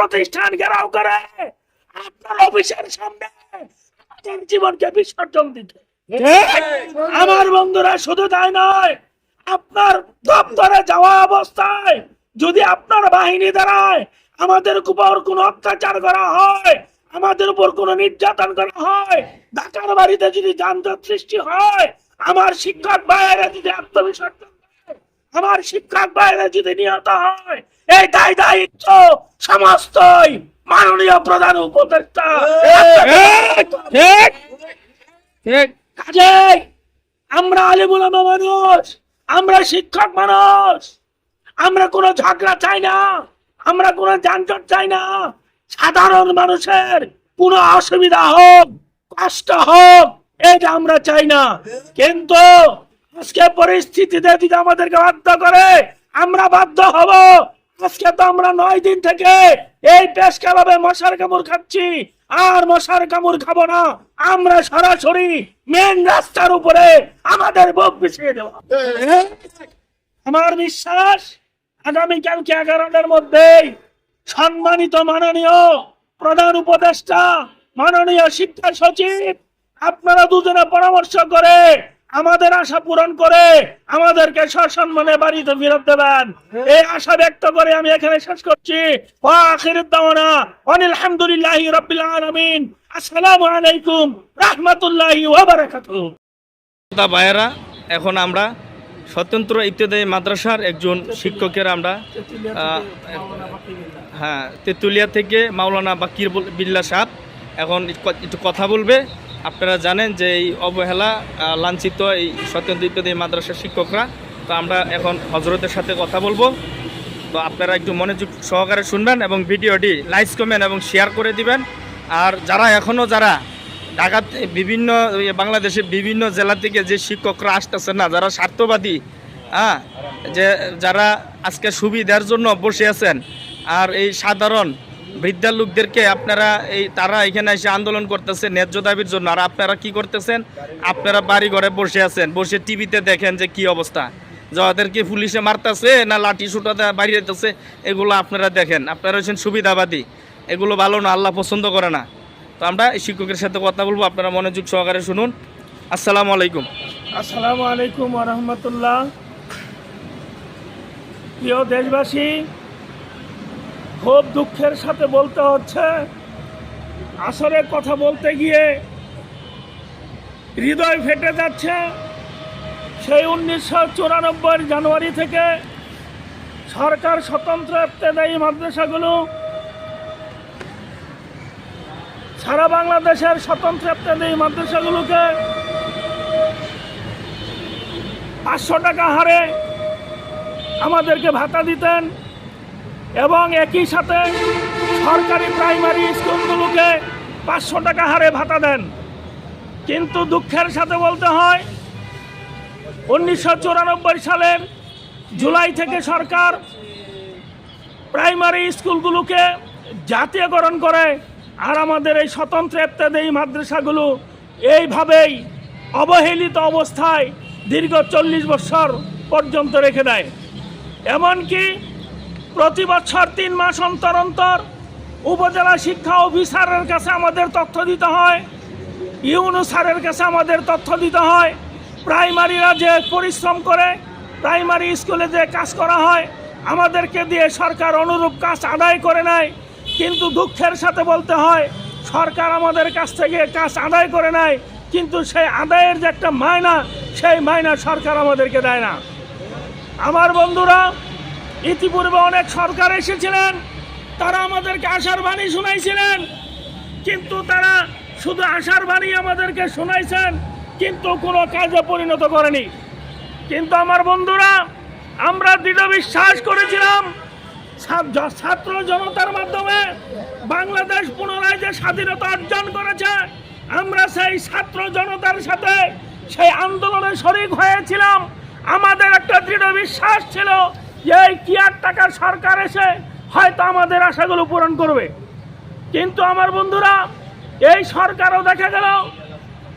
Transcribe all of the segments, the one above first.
প্রতিষ্ঠান ঘেরাও করে। আপনার অফিসের সামনে আমাদের জীবনকে বিসর্জন দিতে। আমার বন্ধুরা শুধু তাই নয় আপনার দপ্তরে যাওয়া অবস্থায় যদি আপনার বাহিনী দাঁড়ায় আমাদের উপর কোনো অত্যাচার করা হয় আমাদের উপর কোনো নির্যাতন করা হয় ঢাকার বাড়িতে যদি যানজট সৃষ্টি হয় আমার শিক্ষক বাইরে যদি আত্মবিসর্জন আমার শিক্ষক বাইরে যদি নিহত হয় এই দায় দায়িত্ব সমস্তই মাননীয় প্রধান উপদেষ্টা ঠিক আমরা আলিমুলামা মানুষ আমরা শিক্ষক মানুষ আমরা কোনো ঝগড়া চাই না আমরা কোনো যানজট চাই না সাধারণ মানুষের কোনো অসুবিধা হোক কষ্ট হোক এটা আমরা চাই না। কিন্তু আজকে পরিস্থিতিতে যদি আমাদেরকে বাধ্য করে, আমরা বাধ্য হব। আজকে তো আমরা নয় দিন থেকে এই পেশ কালাবে মশার কামড় খাচ্ছি, আর মশার কামড় খাব না। আমরা সরাসরি মেন রাস্তার উপরে আমাদের বুক বিছিয়ে দেবো। আমার বিশ্বাস আগামীকালকে এগারোটার মধ্যেই সম্মানিত মাননীয় প্রধান উপদেষ্টা, মাননীয় শিক্ষা সচিব, আপনারা দুজনে পরামর্শ করে আমাদের আশা পূরণ করে আমাদেরকে সসম্মানে বাড়িতে ফেরত দেবেন। এই আশা ব্যক্ত করে আমি এখানে শেষ করছি। ওয়া আখিরুদ দাওয়ানা। অনিল হামদুলিল্লাহি রাব্বিল আলামিন। আসসালামু আলাইকুম রাহমাতুল্লাহি ভাইয়েরা, এখন আমরা স্বতন্ত্র ইত্যাদি মাদ্রাসার একজন শিক্ষকের আমরা হ্যাঁ তেঁতুলিয়া থেকে মাওলানা বাকির বল- বিল্লা সাহেব এখন একটু কথা বলবে। আপনারা জানেন যে এই অবহেলা লাঞ্ছিত এই স্বতন্ত্র ইত্যাদি মাদ্রাসার শিক্ষকরা, তো আমরা এখন হজরতের সাথে কথা বলব। তো আপনারা একটু মনোযোগ সহকারে শুনবেন এবং ভিডিওটি লাইক, কমেন্ট এবং শেয়ার করে দিবেন। আর যারা এখনও যারা ঢাকাতে বিভিন্ন বাংলাদেশের বিভিন্ন জেলা থেকে যে শিক্ষকরা আসতেছে না, যারা স্বার্থবাদী হ্যাঁ যে যারা আজকে সুবিধার জন্য বসে আছেন, আর এই সাধারণ বৃদ্ধা লোকদেরকে আপনারা এই, তারা এখানে এসে আন্দোলন করতেছে ন্যায্য দাবির জন্য। আর আপনারা কি করতেছেন? আপনারা বাড়ি ঘরে বসে আছেন। বসে টিভিতে দেখেন যে কি অবস্থা। যাদেরকে পুলিশে মারতেছে না লাঠি সুটাতে বাড়িয়েতেছে এগুলো আপনারা দেখেন। আপনারা হচ্ছেন সুবিধাবাদী। এগুলো ভালো না, আল্লাহ পছন্দ করে না। তো আমরা শিক্ষকের সাথে কথা বলব, আপনারা মনোযোগ সহকারে শুনুন। আসসালামু আলাইকুম। আসসালামু আলাইকুম রহমতুল্লাহ। প্রিয় দেশবাসী খুব দুঃখের সাথে বলতে হচ্ছে, আসরের কথা বলতে গিয়ে হৃদয় ফেটে যাচ্ছে। সেই উনিশশো চুরানব্বই জানুয়ারি থেকে সরকার স্বতন্ত্র ইবতেদায়ী মাদ্রাসাগুলো সারা বাংলাদেশের স্বতন্ত্র ইবতেদায়ী মাদ্রাসাগুলোকে পাঁচশো টাকা হারে আমাদেরকে ভাতা দিতেন। এবং একই সাথে সরকারি প্রাইমারি স্কুলগুলোকে পাঁচশো টাকা হারে ভাতা দেন। কিন্তু দুঃখের সাথে বলতে হয়, উনিশশো চুরানব্বই সালের জুলাই থেকে সরকার প্রাইমারি স্কুলগুলোকে জাতীয়করণ করে আর আমাদের এই স্বতন্ত্র ইত্যাদি মাদ্রাসাগুলো এইভাবেই অবহেলিত অবস্থায় দীর্ঘ চল্লিশ বছর পর্যন্ত রেখে দেয়। এমনকি প্রতি বছর তিন মাস অন্তর অন্তর উপজেলা শিক্ষা অফিসারের কাছে আমাদের তথ্য দিতে হয়, ইউনো কাছে আমাদের তথ্য দিতে হয়, প্রাইমারিরা যে পরিশ্রম করে, প্রাইমারি স্কুলে যে কাজ করা হয়, আমাদেরকে দিয়ে সরকার অনুরূপ কাজ আদায় করে নেয়, কিন্তু দুঃখের সাথে বলতে হয়, সরকার আমাদের কাছ থেকে কাজ আদায় করে নেয়, কিন্তু সেই আদায়ের যে একটা মায়না সেই মায়না সরকার আমাদেরকে দেয় না। আমার বন্ধুরা ইতিপূর্বে অনেক সরকার এসেছিলেন, তারা আমাদেরকে আশার বাণী শুনাইছিলেন, কিন্তু তারা শুধু আশার বাণী আমাদেরকে শোনাইছেন, কিন্তু কোনো কাজে পরিণত করেনি। কিন্তু আমার বন্ধুরা, আমরা দৃঢ় বিশ্বাস করেছিলাম, ছাত্র জনতার মাধ্যমে বাংলাদেশ পুনরায় যে স্বাধীনতা অর্জন করেছে, আমরা সেই ছাত্র জনতার সাথে সেই আন্দোলনে শরিক হয়েছিলাম। আমাদের একটা দৃঢ় বিশ্বাস ছিল যে এই কিয়ার টাকার সরকার এসে হয়তো আমাদের আশাগুলো পূরণ করবে। কিন্তু আমার বন্ধুরা, এই সরকারও দেখা গেল,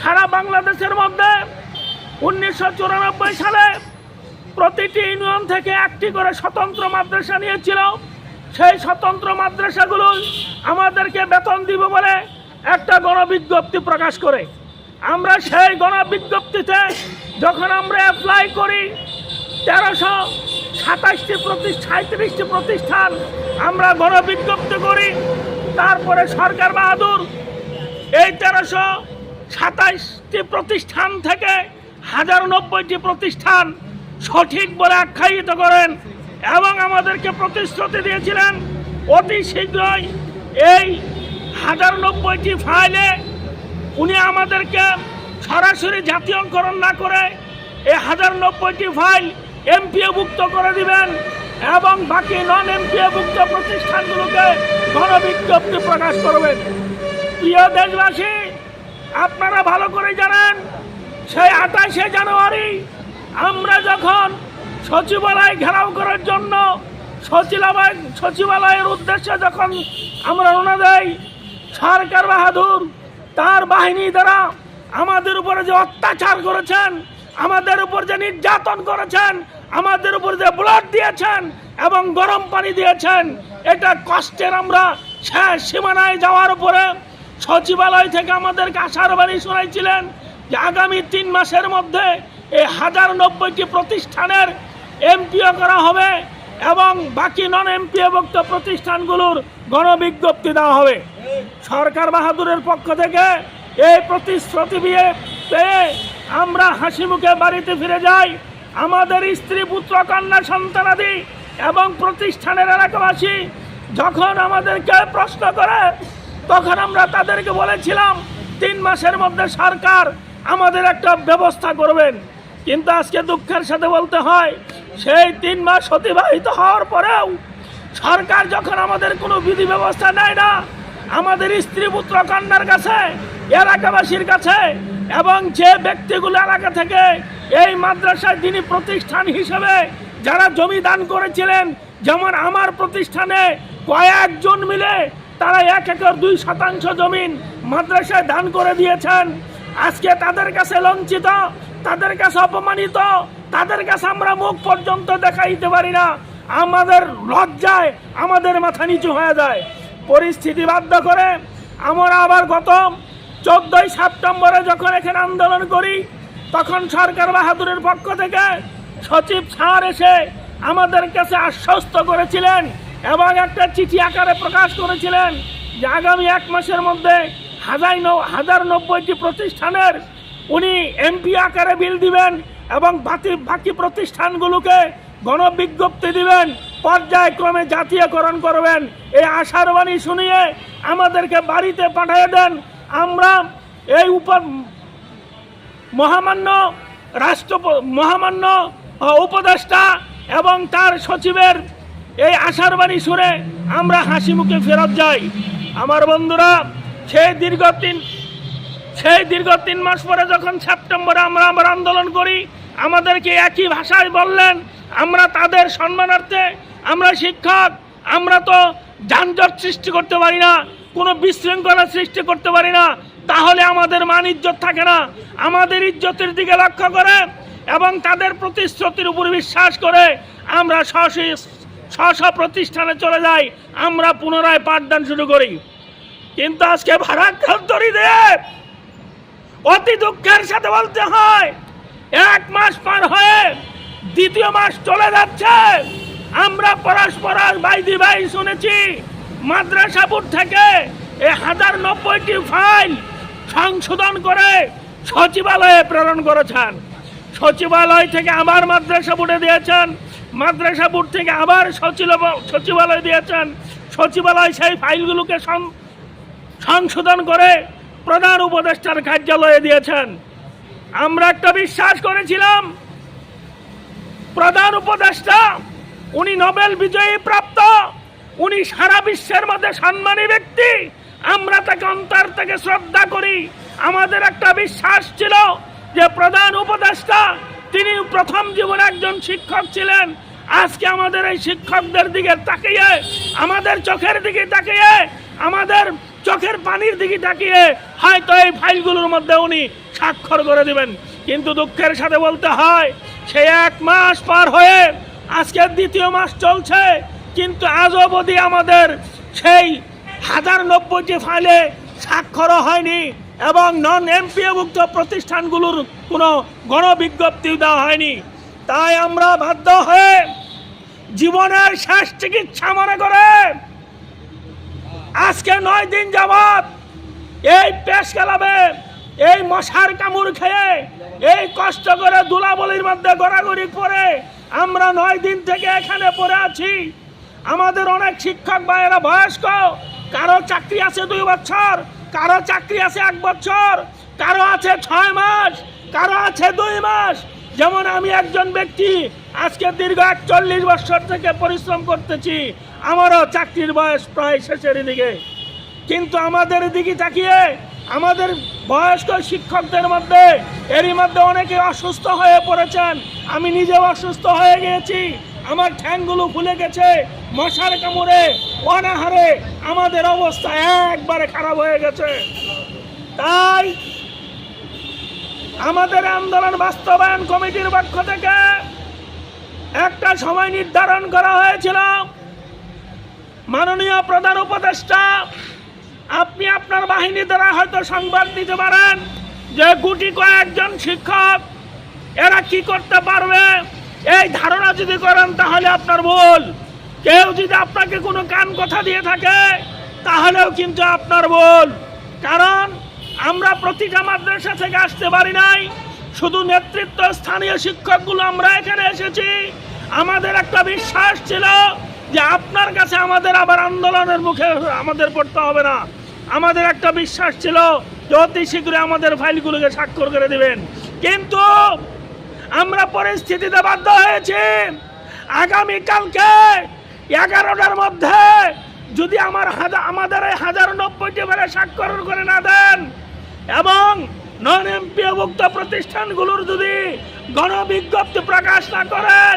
সারা বাংলাদেশের মধ্যে উনিশশো চুরানব্বই সালে প্রতিটি ইউনিয়ন থেকে একটি করে স্বতন্ত্র মাদ্রাসা নিয়েছিল। সেই স্বতন্ত্র মাদ্রাসাগুলো আমাদেরকে বেতন দিব বলে একটা গণবিজ্ঞপ্তি প্রকাশ করে। আমরা সেই গণবিজ্ঞপ্তিতে যখন আমরা অ্যাপ্লাই করি, তেরোশো সাতাশটি প্রতিষ্ঠা, সাঁত্রিশটি প্রতিষ্ঠান আমরা গণবিজ্ঞপ্তি করি। তারপরে সরকার বাহাদুর, এই তেরোশো সাতাইশটি প্রতিষ্ঠান থেকে হাজার নব্বইটি প্রতিষ্ঠান সঠিক বলে আখ্যায়িত করেন এবং আমাদেরকে প্রতিশ্রুতি দিয়েছিলেন, অতি শীঘ্রই এই হাজার নব্বইটি ফাইলে উনি আমাদেরকে সরাসরি জাতীয়করণ না করে এই হাজার নব্বইটি ফাইল এমপিওভুক্ত করে দিবেন এবং বাকি নন এমপিওভুক্ত প্রতিষ্ঠানগুলোকে গণবিজ্ঞপ্তি প্রকাশ করবেন। প্রিয় দেশবাসী, আপনারা ভালো করে জানেন, সেই আঠাশে জানুয়ারি আমরা যখন সচিবালয় ঘেরাও করার জন্য সচিবালয় সচিবালয়ের উদ্দেশ্যে যখন আমরা রওনা দেই, সরকার বাহাদুর তার বাহিনী দ্বারা আমাদের উপরে যে অত্যাচার করেছেন, আমাদের উপর যে নির্যাতন করেছেন আমাদের উপর যে ব্লাড দিয়েছেন এবং গরম পানি দিয়েছেন, এটা কষ্টের আমরা শেষ সীমানায় যাওয়ার পরে সচিবালয় থেকে আমাদেরকে আশার বাণী শোনাইছিলেন যে আগামী তিন মাসের মধ্যে এই হাজার নব্বইটি প্রতিষ্ঠানের এমপিও করা হবে এবং বাকি নন এমপিওভুক্ত প্রতিষ্ঠানগুলোর গণবিজ্ঞপ্তি দেওয়া হবে। সরকার বাহাদুরের পক্ষ থেকে এই প্রতিশ্রুতি দিয়ে পেয়ে আমরা হাসি মুখে বাড়িতে ফিরে যাই। আমাদের স্ত্রী, পুত্র, কন্যা সন্তানাদি এবং প্রতিষ্ঠানের এলাকাবাসী যখন আমাদেরকে প্রশ্ন করে, তখন আমরা তাদেরকে বলেছিলাম, তিন মাসের মধ্যে সরকার আমাদের একটা ব্যবস্থা করবেন। কিন্তু আজকে দুঃখের সাথে বলতে হয়, সেই তিন মাস অতিবাহিত হওয়ার পরেও সরকার যখন আমাদের কোনো বিধি ব্যবস্থা নেয় না, আমাদের স্ত্রী, পুত্র, কন্যার কাছে, এলাকাবাসীর কাছে এবং যে ব্যক্তিগুলো এলাকা থেকে এই মাদ্রাসায় যিনি প্রতিষ্ঠান হিসেবে যারা জমি দান করেছিলেন, যেমন আমার প্রতিষ্ঠানে কয়েকজন মিলে তারা এক একর দুই শতাংশ জমিন মাদ্রাসায় দান করে দিয়েছেন। আজকে তাদের কাছে লঞ্চিত, তাদের কাছে অপমানিত, তাদের কাছে আমরা মুখ পর্যন্ত দেখাইতে পারি না। আমাদের লজ্জায় আমাদের মাথা নিচু হয়ে যায়। পরিস্থিতি বাধ্য করে আমরা আবার গত চোদ্দই সেপ্টেম্বরে যখন এখানে আন্দোলন করি, তখন সরকার বাহাদুরের পক্ষ থেকে সচিব স্যার এসে আমাদের কাছে আশ্বস্ত করেছিলেন এবং একটা চিঠি আকারে প্রকাশ করেছিলেন যে আগামী এক মাসের মধ্যে হাজার হাজার নব্বইটি প্রতিষ্ঠানের উনি এমপি আকারে বিল দিবেন এবং বাকি বাকি প্রতিষ্ঠানগুলোকে গণবিজ্ঞপ্তি দিবেন, পর্যায়ক্রমে জাতীয়করণ করবেন। এই আশার বাণী শুনিয়ে আমাদেরকে বাড়িতে পাঠিয়ে দেন আমরা এই উপর মহামান্য রাষ্ট্র মহামান্য উপদেষ্টা এবং তার সচিবের এই আশার বাণী শুনে আমরা হাসি মুখে ফেরত যাই। আমার বন্ধুরা, সেই দীর্ঘ তিন, সেই দীর্ঘ তিন মাস পরে যখন সেপ্টেম্বরে আমরা আবার আন্দোলন করি, আমাদেরকে একই ভাষায় বললেন, আমরা তাদের সম্মানার্থে, আমরা শিক্ষক, আমরা তো যানজট সৃষ্টি করতে পারি না কোনো বিশৃঙ্খলা সৃষ্টি করতে পারি না। তাহলে আমাদের মান ইজ্জত থাকে না। আমাদের ইজ্জতের দিকে লক্ষ্য করে এবং তাদের প্রতিশ্রুতির উপর বিশ্বাস করে আমরা স্ব প্রতিষ্ঠানে চলে যাই, আমরা পুনরায় পাঠদান শুরু করি। কিন্তু আজকে ভাড়াক্রান্তরীদের অতি দুঃখের সাথে বলতে হয়, এক মাস পার হয়ে দ্বিতীয় মাস চলে যাচ্ছে। আমরা পরস্পর বাইদি ভাই শুনেছি মাদ্রাসাপুর থেকে এ হাজার নব্বইটি ফাইল সংশোধন করে সচিবালয়ে প্রেরণ করেছেন। সচিবালয় থেকে আবার মাদ্রাসা বোর্ডে দিয়েছেন, মাদ্রাসা বোর্ড থেকে আবার সচিব সচিবালয় দিয়েছেন। সচিবালয় সেই ফাইলগুলোকে সংশোধন করে প্রধান উপদেষ্টার কার্যালয়ে দিয়েছেন। আমরা একটা বিশ্বাস করেছিলাম, প্রধান উপদেষ্টা, উনি নোবেল বিজয়ী প্রাপ্ত উনি সারা বিশ্বের মধ্যে সম্মানী ব্যক্তি। আমরা তাকে অন্তর থেকে শ্রদ্ধা করি। আমাদের একটা বিশ্বাস ছিল যে প্রধান উপদেষ্টা, তিনি প্রথম জীবনে একজন শিক্ষক ছিলেন। আজকে আমাদের এই শিক্ষকদের দিকে তাকিয়ে, আমাদের চোখের দিকে তাকিয়ে, আমাদের চোখের পানির দিকে তাকিয়ে হয়তো এই ফাইলগুলোর মধ্যে উনি স্বাক্ষর করে দিবেন। কিন্তু দুঃখের সাথে বলতে হয়, সে এক মাস পার হয়ে আজকে দ্বিতীয় মাস চলছে। কিন্তু আজ অবধি আমাদের সেই হাজার নব্বইটি ফাইলে স্বাক্ষর হয়নি এবং নন এমপিওভুক্ত প্রতিষ্ঠানগুলোর কোনো গণবিজ্ঞপ্তি দেওয়া হয়নি। তাই আমরা বাধ্য হয়ে জীবনের শেষ চিকিৎসা মনে করে আজকে নয় দিন যাবত এই পেশ গেলাবে এই মশার কামড় খেয়ে, এই কষ্ট করে দুলাবলির মধ্যে গড়াগড়ি পরে আমরা নয় দিন থেকে এখানে পড়ে আছি। আমাদের অনেক শিক্ষক ভাইয়েরা বয়স্ক। কারও চাকরি আছে দুই বছর, কারও চাকরি আছে এক বছর, কারও আছে ছয় মাস, কারও আছে দুই মাস। যেমন আমি একজন ব্যক্তি, আজকে দীর্ঘ একচল্লিশ বছর থেকে পরিশ্রম করতেছি, আমারও চাকরির বয়স প্রায় শেষের দিকে। কিন্তু আমাদের দিকে তাকিয়ে, আমাদের বয়স্ক শিক্ষকদের মধ্যে, এরই মধ্যে অনেকে অসুস্থ হয়ে পড়েছেন। আমি নিজেও অসুস্থ হয়ে গিয়েছি। আমার ঠ্যাংগুলো ফুলে গেছে, মশার কামড়ে, অনাহারে, আমাদের অবস্থা একবারে খারাপ হয়ে গেছে। তাই আমাদের আন্দোলন বাস্তবায়ন কমিটির পক্ষ থেকে একটা সময় নির্ধারণ করা হয়েছিল। মাননীয় প্রধান উপদেষ্টা, আপনি আপনার বাহিনী দ্বারা হয়তো সংবাদ দিতে পারেন যে গুটি কয়েকজন শিক্ষক, এরা কি করতে পারবে? এই ধারণা যদি করেন তাহলে আপনার ভুল। কেউ যদি আপনাকে কোনো কান কথা দিয়ে থাকে, তাহলেও কিন্তু আপনার ভুল। কারণ আমরা প্রতিটা মাদ্রাসা থেকে আসতে পারি নাই। শুধু নেতৃত্ব স্থানীয় শিক্ষকগুলো আমরা এখানে এসেছি। আমাদের একটা বিশ্বাস ছিল যে আপনার কাছে আমাদের আবার আন্দোলনের মুখে আমাদের পড়তে হবে না। আমাদের একটা বিশ্বাস ছিল যে অতি শীঘ্রই আমাদের ফাইলগুলোকে স্বাক্ষর করে দেবেন। কিন্তু আমরা পরিস্থিতিতে বাধ্য হয়েছি। আগামীকালকে এগারোটার মধ্যে যদি আমার হাজার আমাদের এই হাজার নব্বইটি বেড়ে স্বাক্ষর করে না দেন এবং নন এমপিওভুক্ত প্রতিষ্ঠানগুলোর যদি গণবিজ্ঞপ্তি প্রকাশ না করেন